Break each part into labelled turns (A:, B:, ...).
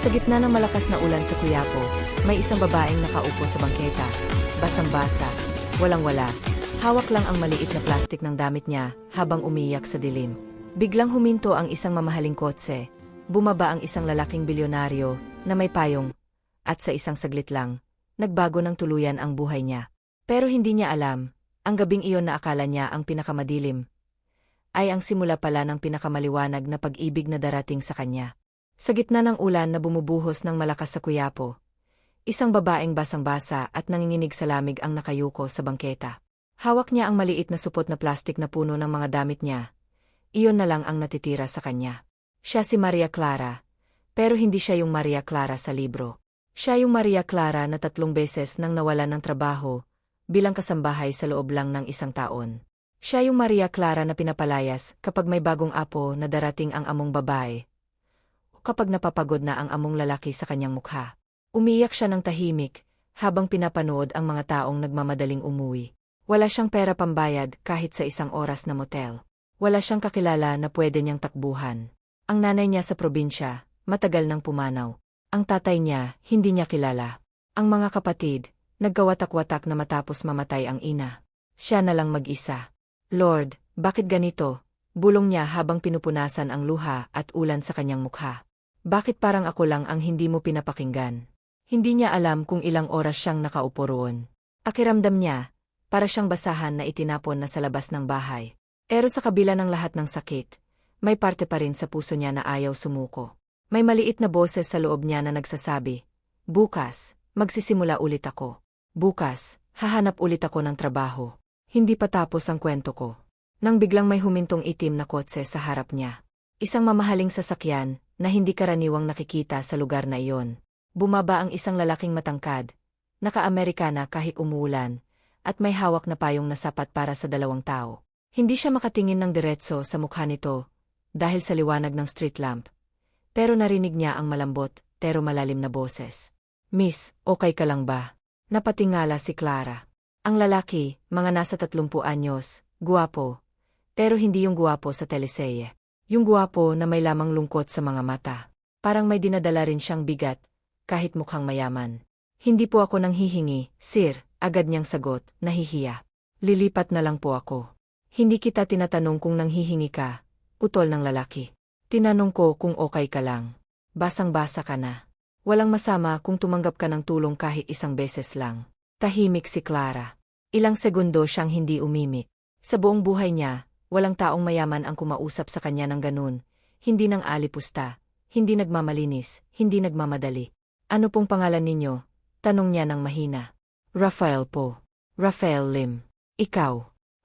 A: Sa gitna ng malakas na ulan sa Kuyapo, may isang babaeng nakaupo sa bangketa. Basang-basa, walang-wala. Hawak lang ang maliit na plastik ng damit niya habang umiyak sa dilim. Biglang huminto ang isang mamahaling kotse. Bumaba ang isang lalaking bilyonaryo na may payong. At sa isang saglit lang, nagbago ng tuluyan ang buhay niya. Pero hindi niya alam, ang gabing iyon na akala niya ang pinakamadilim, ay ang simula pala ng pinakamaliwanag na pag-ibig na darating sa kanya. Sa gitna ng ulan na bumubuhos ng malakas sa kuyapo, isang babaeng basang-basa at nanginginig sa lamig ang nakayuko sa bangketa. Hawak niya ang maliit na supot na plastik na puno ng mga damit niya. Iyon na lang ang natitira sa kanya. Siya si Maria Clara, pero hindi siya yung Maria Clara sa libro. Siya yung Maria Clara na tatlong beses nang nawalan ng trabaho bilang kasambahay sa loob lang ng isang taon. Siya yung Maria Clara na pinapalayas kapag may bagong apo na darating ang among babae. Kapag napapagod na ang among lalaki sa kanyang mukha. Umiyak siya ng tahimik habang pinapanood ang mga taong nagmamadaling umuwi. Wala siyang pera pambayad kahit sa isang oras na motel. Wala siyang kakilala na pwede niyang takbuhan. Ang nanay niya sa probinsya, matagal nang pumanaw. Ang tatay niya, hindi niya kilala. Ang mga kapatid, nagkawatak-watak na matapos mamatay ang ina. Siya na lang mag-isa. Lord, bakit ganito? Bulong niya habang pinupunasan ang luha at ulan sa kanyang mukha. Bakit parang ako lang ang hindi mo pinapakinggan? Hindi niya alam kung ilang oras siyang nakaupo roon. Akiramdam niya, para siyang basahan na itinapon na sa labas ng bahay. Pero sa kabila ng lahat ng sakit, may parte pa rin sa puso niya na ayaw sumuko. May maliit na boses sa loob niya na nagsasabi, Bukas, magsisimula ulit ako. Bukas, hahanap ulit ako ng trabaho. Hindi pa tapos ang kwento ko. Nang biglang may humintong itim na kotse sa harap niya. Isang mamahaling sasakyan na hindi karaniwang nakikita sa lugar na iyon. Bumaba ang isang lalaking matangkad, naka-Amerikana kahit umuulan, at may hawak na payong na sapat para sa dalawang tao. Hindi siya makatingin ng diretso sa mukha nito dahil sa liwanag ng street lamp. Pero narinig niya ang malambot pero malalim na boses. Miss, okay ka lang ba? Napatingala si Clara. Ang lalaki, mga nasa 30 anyos, guwapo. Pero hindi yung guwapo sa teleseye. Yung guwapo na may lamang lungkot sa mga mata. Parang may dinadala rin siyang bigat, kahit mukhang mayaman. Hindi po ako nang hihingi, sir, agad niyang sagot, nahihiya. Lilipat na lang po ako. Hindi kita tinatanong kung nanghihingi ka, utol ng lalaki. Tinanong ko kung okay ka lang. Basang-basa ka na. Walang masama kung tumanggap ka ng tulong kahit isang beses lang. Tahimik si Clara. Ilang segundo siyang hindi umimik. Sa buong buhay niya, walang taong mayaman ang kumausap sa kanya ng ganun. Hindi ng alipusta, hindi nagmamalinis, hindi nagmamadali. Ano pong pangalan ninyo? Tanong niya ng mahina. Rafael po. Rafael Lim. Ikaw.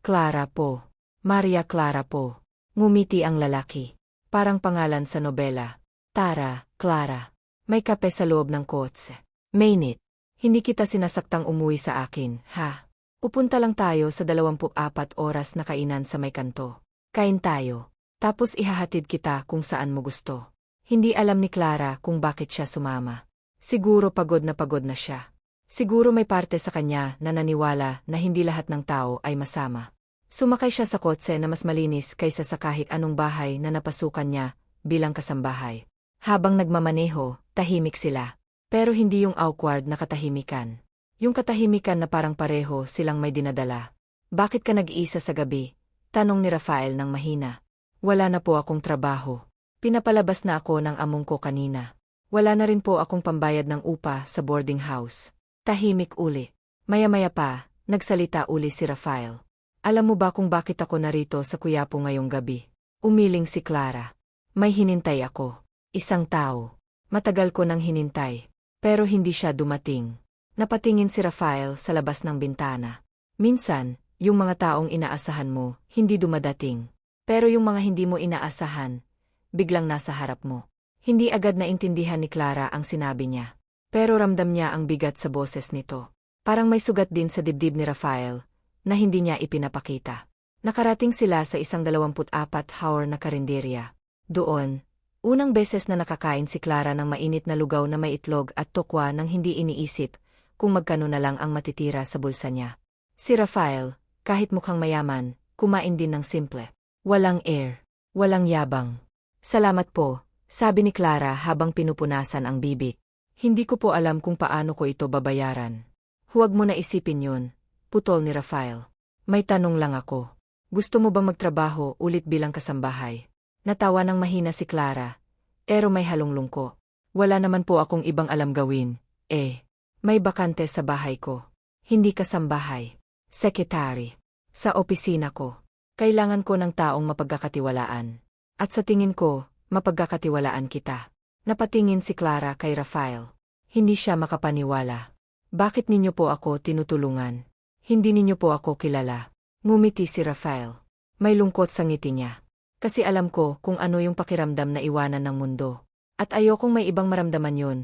A: Clara po. Maria Clara po. Ngumiti ang lalaki. Parang pangalan sa nobela. Tara, Clara. May kape sa loob ng kotse. Mainit. Hindi kita sinasaktang umuwi sa akin, ha? Pupunta lang tayo sa 24 oras na kainan sa may kanto. Kain tayo. Tapos ihahatid kita kung saan mo gusto. Hindi alam ni Clara kung bakit siya sumama. Siguro pagod na pagod na siya. Siguro may parte sa kanya na naniwala na hindi lahat ng tao ay masama. Sumakay siya sa kotse na mas malinis kaysa sa kahit anong bahay na napasukan niya bilang kasambahay. Habang nagmamaneho, tahimik sila. Pero hindi yung awkward na katahimikan. Yung katahimikan na parang pareho silang may dinadala. Bakit ka nag-iisa sa gabi? Tanong ni Rafael ng mahina. Wala na po akong trabaho. Pinapalabas na ako ng among ko kanina. Wala na rin po akong pambayad ng upa sa boarding house. Tahimik uli. Maya-maya pa, nagsalita uli si Rafael. Alam mo ba kung bakit ako narito sa Kuyapo ngayong gabi? Umiling si Clara. May hinintay ako. Isang tao. Matagal ko nang hinintay. Pero hindi siya dumating. Napatingin si Rafael sa labas ng bintana. Minsan, yung mga taong inaasahan mo, hindi dumadating. Pero yung mga hindi mo inaasahan, biglang nasa harap mo. Hindi agad na intindihan ni Clara ang sinabi niya. Pero ramdam niya ang bigat sa boses nito. Parang may sugat din sa dibdib ni Rafael, na hindi niya ipinapakita. Nakarating sila sa isang 24 hour na karinderya. Doon, unang beses na nakakain si Clara ng mainit na lugaw na may itlog at tokwa nang hindi iniisip kung magkano na lang ang matitira sa bulsa niya. Si Rafael, kahit mukhang mayaman, kumain din ng simple. Walang air, walang yabang. Salamat po, Sabi ni Clara habang pinupunasan ang bibig. Hindi ko po alam kung paano ko ito babayaran. Huwag mo na isipin yun, putol ni Rafael. May tanong lang ako. Gusto mo bang magtrabaho ulit bilang kasambahay? Natawa ng mahina si Clara. Pero may halong lungko. Wala naman po akong ibang alam gawin. Eh, may bakante sa bahay ko. Hindi kasambahay. Secretary. Sa opisina ko. Kailangan ko ng taong mapagkakatiwalaan. At sa tingin ko, mapagkakatiwalaan kita. Napatingin si Clara kay Rafael. Hindi siya makapaniwala. Bakit ninyo po ako tinutulungan? Hindi ninyo po ako kilala. Ngumiti si Rafael. May lungkot sa ngiti niya. Kasi alam ko kung ano yung pakiramdam na iwanan ng mundo. At ayokong may ibang maramdaman yon.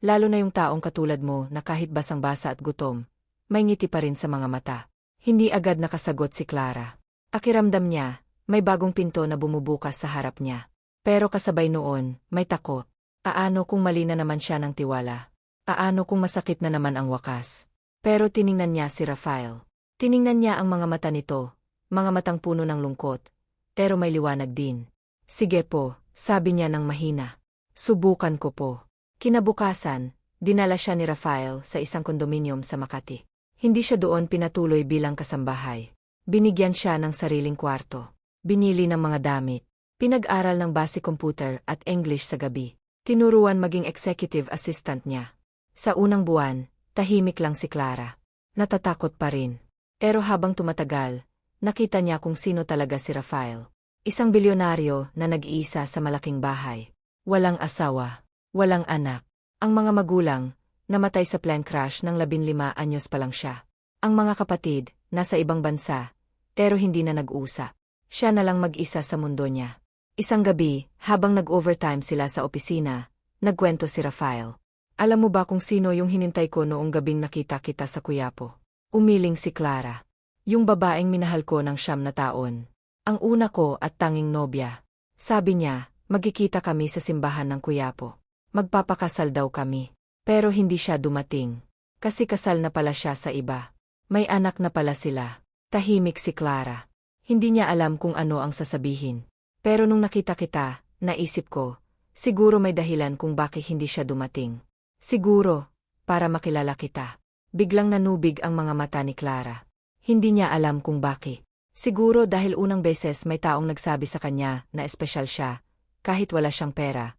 A: Lalo na yung taong katulad mo na kahit basang-basa at gutom, may ngiti pa rin sa mga mata. Hindi agad nakasagot si Clara. Akiramdam niya, may bagong pinto na bumubukas sa harap niya. Pero kasabay noon, may takot. Aano kung mali na naman siya ng tiwala? Aano kung masakit na naman ang wakas? Pero tiningnan niya si Rafael. Tiningnan niya ang mga mata nito, mga matang puno ng lungkot. Pero may liwanag din. Sige po, sabi niya ng mahina. Subukan ko po. Kinabukasan, dinala siya ni Rafael sa isang kondominium sa Makati. Hindi siya doon pinatuloy bilang kasambahay. Binigyan siya ng sariling kwarto. Binili ng mga damit. Pinag-aral ng basic computer at English sa gabi. Tinuruan maging executive assistant niya. Sa unang buwan, tahimik lang si Clara. Natatakot pa rin. Pero habang tumatagal, nakita niya kung sino talaga si Rafael. Isang bilyonaryo na nag-iisa sa malaking bahay. Walang asawa. Walang anak. Ang mga magulang, namatay sa plane crash ng labinlima anyos pa lang siya. Ang mga kapatid, nasa ibang bansa, pero hindi na nag-usap. Siya na lang mag-isa sa mundo niya. Isang gabi, habang nag-overtime sila sa opisina, nagkwento si Rafael. Alam mo ba kung sino yung hinintay ko noong gabing nakita kita sa Kuyapo? Umiling si Clara. Yung babaeng minahal ko ng siyam na taon. Ang una ko at tanging nobya. Sabi niya, magkikita kami sa simbahan ng Kuyapo. Magpapakasal daw kami. Pero hindi siya dumating. Kasi kasal na pala siya sa iba. May anak na pala sila. Tahimik si Clara. Hindi niya alam kung ano ang sasabihin. Pero nung nakita kita, naisip ko, siguro may dahilan kung bakit hindi siya dumating. Siguro, para makilala kita. Biglang nanubig ang mga mata ni Clara. Hindi niya alam kung bakit. Siguro dahil unang beses may taong nagsabi sa kanya na espesyal siya, kahit wala siyang pera,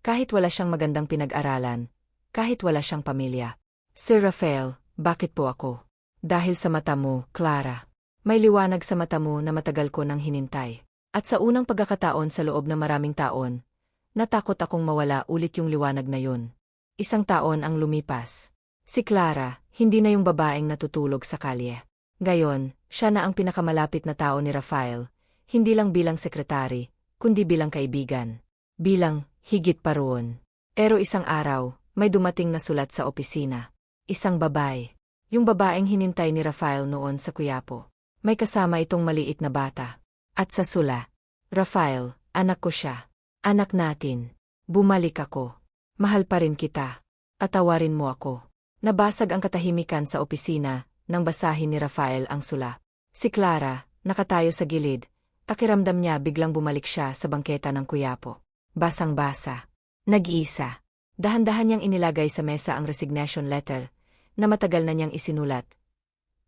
A: kahit wala siyang magandang pinag-aralan, kahit wala siyang pamilya. Sir Rafael, bakit po ako? Dahil sa mata mo, Clara. May liwanag sa mata mo na matagal ko nang hinintay. At sa unang pagkakataon sa loob ng maraming taon, natakot akong mawala ulit yung liwanag na yun. Isang taon ang lumipas. Si Clara, hindi na yung babaeng natutulog sa kalye. Gayon, siya na ang pinakamalapit na tao ni Rafael, hindi lang bilang sekretary, kundi bilang kaibigan. Bilang, higit pa roon. Pero isang araw, may dumating na sulat sa opisina. Isang babae. Yung babaeng hinintay ni Rafael noon sa Kuyapo. May kasama itong maliit na bata. At sa sula, Rafael, anak ko siya. Anak natin. Bumalik ako. Mahal pa rin kita. Atawarin mo ako. Nabasag ang katahimikan sa opisina nang basahin ni Rafael ang sula. Si Clara, nakatayo sa gilid, pakiramdam niya biglang bumalik siya sa bangketa ng kuyapo. Basang-basa. Nag-iisa. Dahan-dahan niyang inilagay sa mesa ang resignation letter na matagal na niyang isinulat.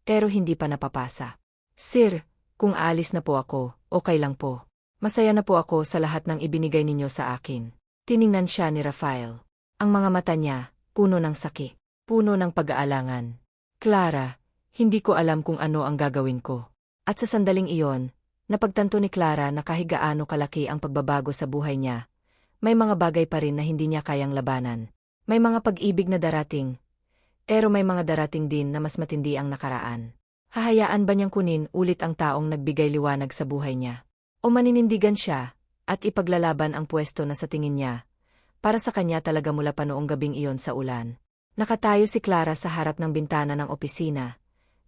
A: Pero hindi pa napapasa. Sir, kung aalis na po ako, okay lang po. Masaya na po ako sa lahat ng ibinigay ninyo sa akin. Tiningnan siya ni Rafael. Ang mga mata niya, puno ng saki, puno ng pag-aalangan. Clara, hindi ko alam kung ano ang gagawin ko. At sa sandaling iyon, napagtanto ni Clara na kahit gaano kalaki ang pagbabago sa buhay niya, may mga bagay pa rin na hindi niya kayang labanan. May mga pag-ibig na darating, pero may mga darating din na mas matindi ang nakaraan. Hahayaan ba niyang kunin ulit ang taong nagbigay liwanag sa buhay niya? O maninindigan siya, at ipaglalaban ang pwesto na sa tingin niya, para sa kanya talaga mula pa noong gabing iyon sa ulan. Nakatayo si Clara sa harap ng bintana ng opisina,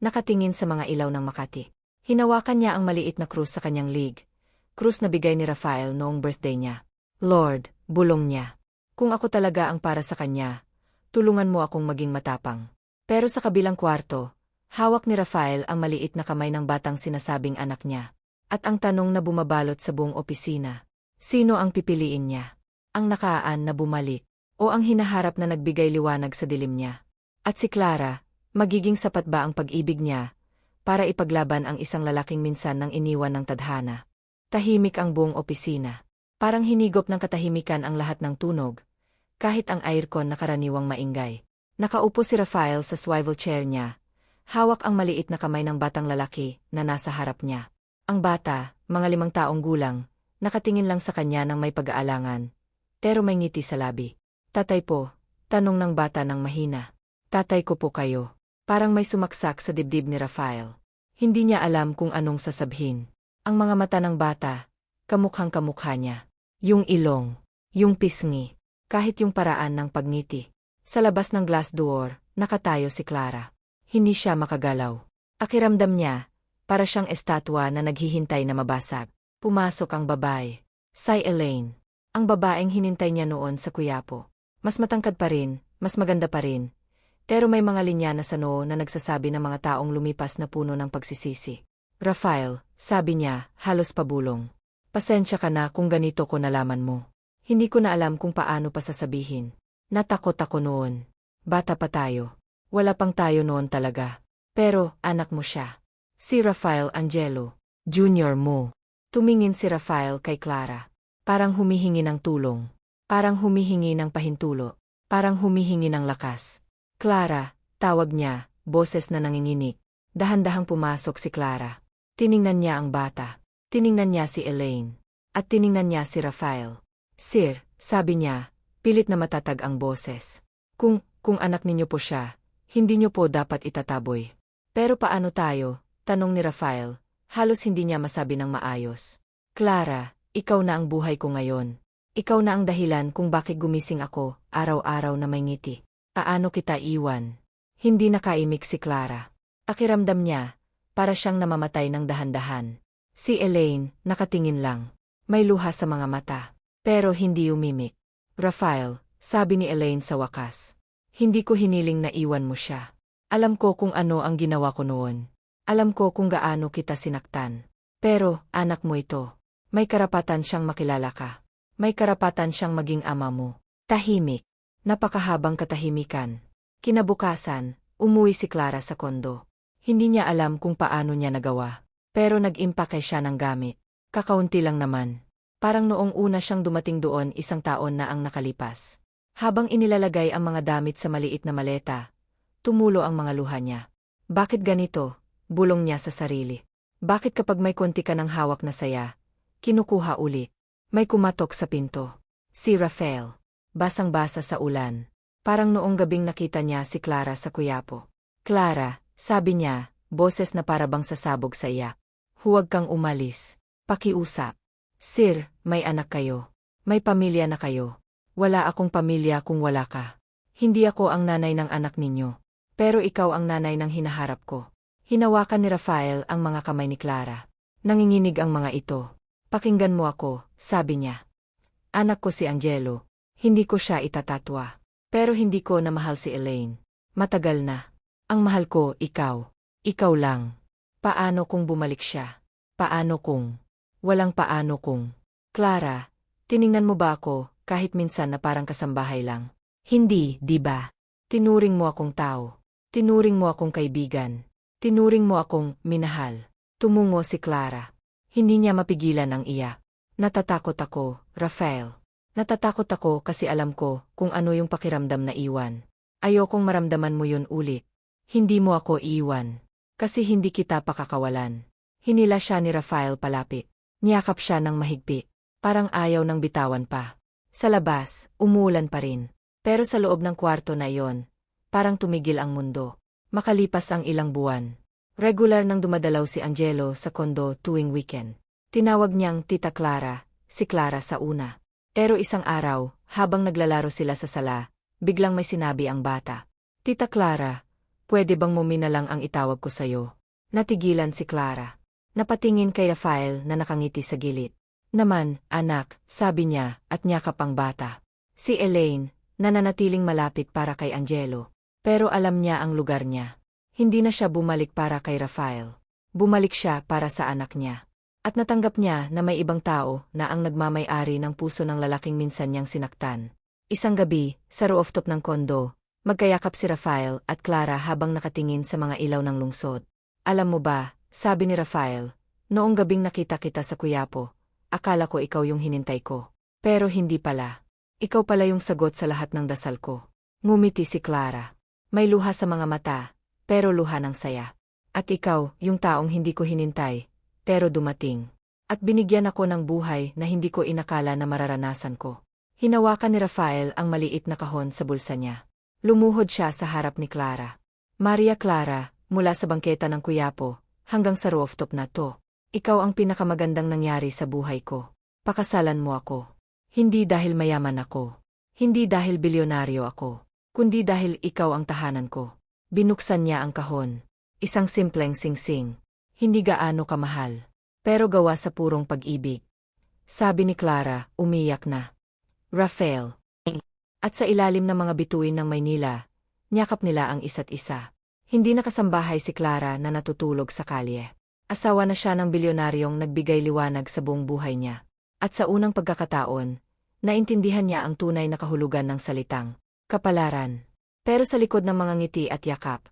A: nakatingin sa mga ilaw ng Makati. Hinawakan niya ang maliit na krus sa kanyang lig, krus na bigay ni Rafael noong birthday niya. Lord, bulong niya. Kung ako talaga ang para sa kanya, tulungan mo akong maging matapang. Pero sa kabilang kwarto, Hawak ni Rafael ang maliit na kamay ng batang sinasabing anak niya. At ang tanong na bumabalot sa buong opisina, sino ang pipiliin niya? ang nakaan na bumalik, o ang hinaharap na nagbigay liwanag sa dilim niya. At si Clara, magiging sapat ba ang pag-ibig niya para ipaglaban ang isang lalaking minsan nang iniwan ng tadhana? Tahimik ang buong opisina. Parang hinigop ng katahimikan ang lahat ng tunog, kahit ang aircon na karaniwang maingay. Nakaupo si Rafael sa swivel chair niya, hawak ang maliit na kamay ng batang lalaki na nasa harap niya. Ang bata, mga limang taong gulang, nakatingin lang sa kanya ng may pag-aalangan, pero may ngiti sa labi. Tatay po, tanong ng bata ng mahina. Tatay ko po kayo. Parang may sumaksak sa dibdib ni Rafael. Hindi niya alam kung anong sasabhin. Ang mga mata ng bata, kamukhang kamukha niya. Yung ilong, yung pisngi, kahit yung paraan ng pagngiti. Sa labas ng glass door, nakatayo si Clara. Hindi siya makagalaw. Akiramdam niya, para siyang estatwa na naghihintay na mabasag. Pumasok ang babae. Si Elaine. Ang babaeng hinintay niya noon sa kuyapo. Mas matangkad pa rin, mas maganda pa rin. Pero may mga linya na sa noo na nagsasabi ng mga taong lumipas na puno ng pagsisisi. Rafael, sabi niya, halos pabulong. Pasensya ka na kung ganito ko nalaman mo. Hindi ko na alam kung paano pa sasabihin. Natakot ako noon. Bata pa tayo. Wala pang tayo noon talaga. Pero, anak mo siya. Si Rafael Angelo. Junior mo. Tumingin si Rafael kay Clara. Parang humihingi ng tulong. Parang humihingi ng pahintulo. Parang humihingi ng lakas. Clara, tawag niya, boses na nanginginig. Dahan-dahang pumasok si Clara. Tiningnan niya ang bata. Tiningnan niya si Elaine. At tiningnan niya si Rafael. Sir, sabi niya, pilit na matatag ang boses. Kung, kung anak ninyo po siya, hindi niyo po dapat itataboy. Pero paano tayo? Tanong ni Rafael. Halos hindi niya masabi ng maayos. Clara, ikaw na ang buhay ko ngayon. Ikaw na ang dahilan kung bakit gumising ako, araw-araw na may ngiti. Aano kita iwan? Hindi nakaimik si Clara. Akiramdam niya, para siyang namamatay ng dahan-dahan. Si Elaine, nakatingin lang. May luha sa mga mata. Pero hindi umimik. Rafael, sabi ni Elaine sa wakas. Hindi ko hiniling na iwan mo siya. Alam ko kung ano ang ginawa ko noon. Alam ko kung gaano kita sinaktan. Pero, anak mo ito. May karapatan siyang makilala ka. May karapatan siyang maging ama mo. Tahimik. Napakahabang katahimikan. Kinabukasan, umuwi si Clara sa kondo. Hindi niya alam kung paano niya nagawa. Pero nag-impake siya ng gamit. Kakaunti lang naman. Parang noong una siyang dumating doon isang taon na ang nakalipas. Habang inilalagay ang mga damit sa maliit na maleta, tumulo ang mga luha niya. Bakit ganito? Bulong niya sa sarili. Bakit kapag may konti ka ng hawak na saya, kinukuha ulit? May kumatok sa pinto. Si Rafael. Basang-basa sa ulan. Parang noong gabing nakita niya si Clara sa kuyapo. Clara, sabi niya, boses na parabang sasabog sa iyak. Huwag kang umalis. Pakiusap. Sir, may anak kayo. May pamilya na kayo. Wala akong pamilya kung wala ka. Hindi ako ang nanay ng anak ninyo. Pero ikaw ang nanay ng hinaharap ko. Hinawakan ni Rafael ang mga kamay ni Clara. Nanginginig ang mga ito. Pakinggan mo ako, sabi niya. Anak ko si Angelo. Hindi ko siya itatatwa. Pero hindi ko na mahal si Elaine. Matagal na. Ang mahal ko, ikaw. Ikaw lang. Paano kung bumalik siya? Paano kung? Walang paano kung. Clara, tiningnan mo ba ako, kahit minsan na parang kasambahay lang? Hindi, di ba? Tinuring mo akong tao. Tinuring mo akong kaibigan. Tinuring mo akong minahal. Tumungo si Clara. Hindi niya mapigilan ang iyak. Natatakot ako, Rafael. Natatakot ako kasi alam ko kung ano yung pakiramdam na iwan. Ayokong maramdaman mo yun ulit. Hindi mo ako iiwan. Kasi hindi kita pakakawalan. Hinila siya ni Rafael palapit. Niyakap siya ng mahigpit. Parang ayaw ng bitawan pa. Sa labas, umuulan pa rin. Pero sa loob ng kwarto na iyon, parang tumigil ang mundo. Makalipas ang ilang buwan. Regular nang dumadalaw si Angelo sa kondo tuwing weekend. Tinawag niyang Tita Clara, si Clara sa una. Pero isang araw, habang naglalaro sila sa sala, biglang may sinabi ang bata. Tita Clara, pwede bang mumina lang ang itawag ko sa'yo? Natigilan si Clara. Napatingin kay Rafael na nakangiti sa gilid. Naman, anak, sabi niya, at niyakap ang bata. Si Elaine, nananatiling malapit para kay Angelo. Pero alam niya ang lugar niya. Hindi na siya bumalik para kay Rafael. Bumalik siya para sa anak niya. At natanggap niya na may ibang tao na ang nagmamay-ari ng puso ng lalaking minsan niyang sinaktan. Isang gabi, sa rooftop ng kondo, magkayakap si Rafael at Clara habang nakatingin sa mga ilaw ng lungsod. Alam mo ba, sabi ni Rafael, noong gabing nakita kita sa Kuyapo, akala ko ikaw yung hinintay ko. Pero hindi pala. Ikaw pala yung sagot sa lahat ng dasal ko. Ngumiti si Clara. May luha sa mga mata, pero luha ng saya. At ikaw, yung taong hindi ko hinintay, pero dumating. At binigyan ako ng buhay na hindi ko inakala na mararanasan ko. Hinawakan ni Rafael ang maliit na kahon sa bulsa niya. Lumuhod siya sa harap ni Clara. Maria Clara, mula sa bangketa ng Kuyapo, hanggang sa rooftop na to. Ikaw ang pinakamagandang nangyari sa buhay ko. Pakasalan mo ako. Hindi dahil mayaman ako. Hindi dahil bilyonaryo ako. Kundi dahil ikaw ang tahanan ko. Binuksan niya ang kahon. Isang simpleng singsing. Hindi gaano kamahal. Pero gawa sa purong pag-ibig. Sabi ni Clara, umiyak na. Rafael. At sa ilalim ng mga bituin ng Maynila, niyakap nila ang isa't isa. Hindi nakasambahay si Clara na natutulog sa kalye. Asawa na siya ng bilyonaryong nagbigay liwanag sa buong buhay niya. At sa unang pagkakataon, naintindihan niya ang tunay na kahulugan ng salitang, kapalaran. Pero sa likod ng mga ngiti at yakap,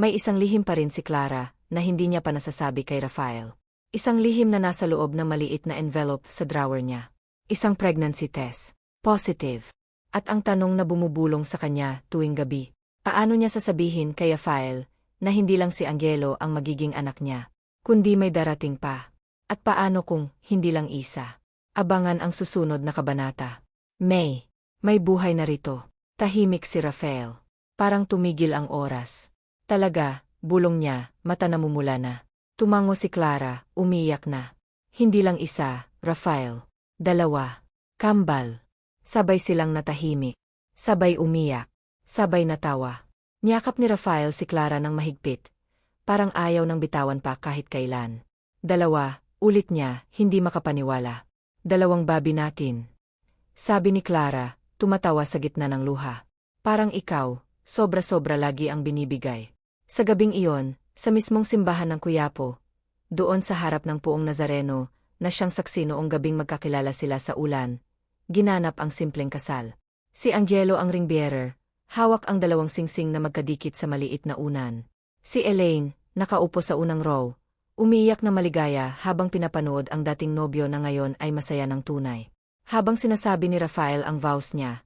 A: may isang lihim pa rin si Clara na hindi niya pa nasasabi kay Rafael. Isang lihim na nasa loob ng maliit na envelope sa drawer niya. Isang pregnancy test. Positive. At ang tanong na bumubulong sa kanya tuwing gabi, paano niya sasabihin kay Rafael na hindi lang si Angelo ang magiging anak niya, kundi may darating pa? At paano kung hindi lang isa? Abangan ang susunod na kabanata. May. May buhay na rito. Tahimik si Rafael. Parang tumigil ang oras. Talaga, bulong niya, mata namumula na. Tumango si Clara, umiyak na. Hindi lang isa, Rafael. Dalawa. Kambal. Sabay silang natahimik. Sabay umiyak. Sabay natawa. Niyakap ni Rafael si Clara ng mahigpit. Parang ayaw ng bitawan pa kahit kailan. Dalawa, ulit niya, hindi makapaniwala. Dalawang babi natin. Sabi ni Clara, tumatawa sa gitna ng luha. Parang ikaw, sobra-sobra lagi ang binibigay. Sa gabing iyon, sa mismong simbahan ng Kuyapo, doon sa harap ng puong Nazareno, na siyang saksi noong gabing magkakilala sila sa ulan, ginanap ang simpleng kasal. Si Angelo ang ring bearer, hawak ang dalawang singsing na magkadikit sa maliit na unan. Si Elaine, nakaupo sa unang row, umiiyak na maligaya habang pinapanood ang dating nobyo na ngayon ay masaya ng tunay. Habang sinasabi ni Rafael ang vows niya,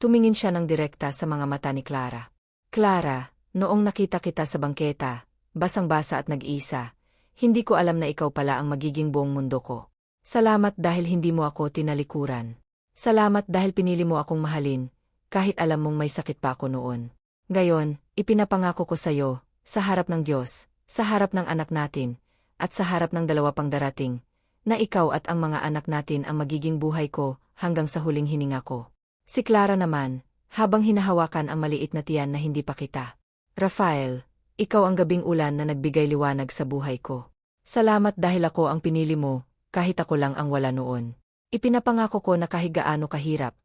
A: tumingin siya ng direkta sa mga mata ni Clara. Clara, noong nakita kita sa bangketa, basang-basa at nag-isa, hindi ko alam na ikaw pala ang magiging buong mundo ko. Salamat dahil hindi mo ako tinalikuran. Salamat dahil pinili mo akong mahalin, kahit alam mong may sakit pa ako noon. Gayon, ipinapangako ko sa iyo, sa harap ng Diyos, sa harap ng anak natin, at sa harap ng dalawa pang darating, na ikaw at ang mga anak natin ang magiging buhay ko hanggang sa huling hininga ko. Si Clara naman, habang hinahawakan ang maliit na tiyan na hindi pa kita. Rafael, ikaw ang gabing ulan na nagbigay liwanag sa buhay ko. Salamat dahil ako ang pinili mo, kahit ako lang ang wala noon. Ipinapangako ko na kahit gaano kahirap,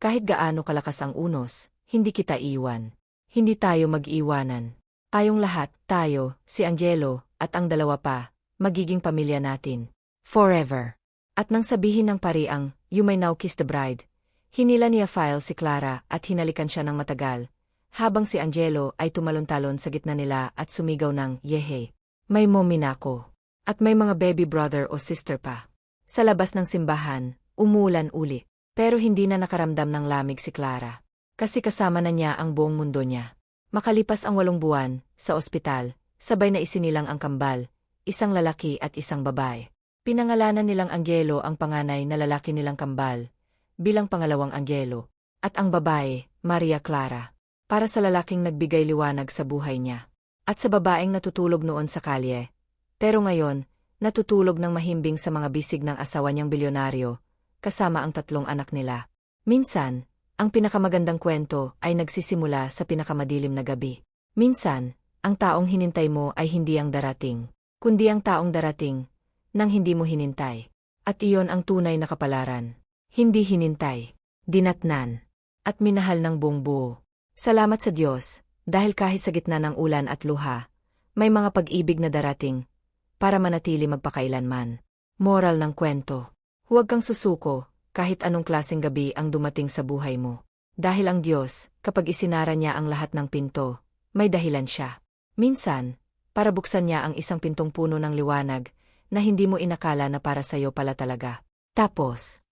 A: kahit gaano kalakas ang unos, hindi kita iwan. Hindi tayo mag-iwanan. Tayong lahat, tayo, si Angelo, at ang dalawa pa, magiging pamilya natin. Forever. At nang sabihin ng pari ang, you may now kiss the bride, hinila niya file si Clara at hinalikan siya ng matagal, habang si Angelo ay tumalon-talon sa gitna nila at sumigaw ng, yehe. May mommy na ako. At may mga baby brother o sister pa. Sa labas ng simbahan, umulan uli. Pero hindi na nakaramdam ng lamig si Clara. Kasi kasama na niya ang buong mundo niya. Makalipas ang walong buwan, sa ospital, sabay na isinilang ang kambal, isang lalaki at isang babae. Pinangalanan nilang Angelo ang panganay na lalaki nilang kambal, bilang pangalawang Angelo, at ang babae, Maria Clara, para sa lalaking nagbigay liwanag sa buhay niya. At sa babaeng natutulog noon sa kalye. Pero ngayon, natutulog ng mahimbing sa mga bisig ng asawa niyang bilyonaryo, kasama ang tatlong anak nila. Minsan, ang pinakamagandang kwento ay nagsisimula sa pinakamadilim na gabi. Minsan, ang taong hinintay mo ay hindi ang darating, kundi ang taong darating, nang hindi mo hinintay. At iyon ang tunay na kapalaran. Hindi hinintay, dinatnan, at minahal ng buong buo. Salamat sa Diyos, dahil kahit sa gitna ng ulan at luha, may mga pag-ibig na darating, para manatili magpakailanman. Moral ng kwento. Huwag kang susuko, kahit anong klaseng gabi ang dumating sa buhay mo. Dahil ang Diyos, kapag isinara niya ang lahat ng pinto, may dahilan siya. Minsan, para buksan niya ang isang pintong puno ng liwanag, na hindi mo inakala na para sa'yo pala talaga. Tapos,